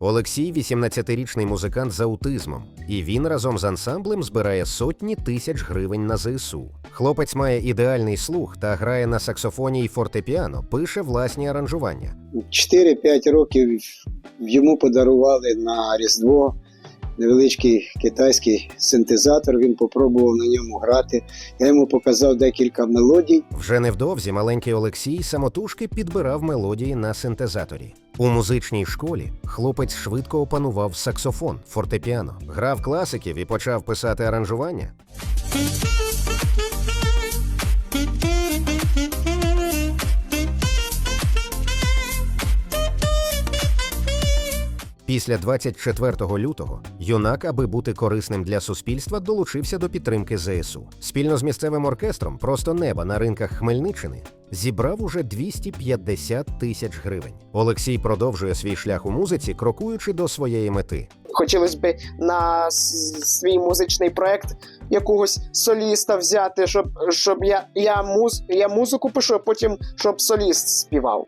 Олексій 18-річний музикант з аутизмом, і він разом з ансамблем збирає сотні тисяч гривень на ЗСУ. Хлопець має ідеальний слух та грає на саксофоні і фортепіано, пише власні аранжування. 4-5 років йому подарували на Різдво невеличкий китайський синтезатор. Він попробував на ньому грати. Я йому показав декілька мелодій. Вже невдовзі маленький Олексій самотужки підбирав мелодії на синтезаторі. У музичній школі хлопець швидко опанував саксофон, фортепіано, грав класиків і почав писати аранжування. Після 24 лютого юнак, аби бути корисним для суспільства, долучився до підтримки ЗСУ. Спільно з місцевим оркестром просто неба на ринках Хмельниччини зібрав уже 250 тисяч гривень. Олексій продовжує свій шлях у музиці, крокуючи до своєї мети. Хотілося б на свій музичний проект якогось соліста взяти, щоб, щоб я, я, муз, я музику пишу, а потім щоб соліст співав.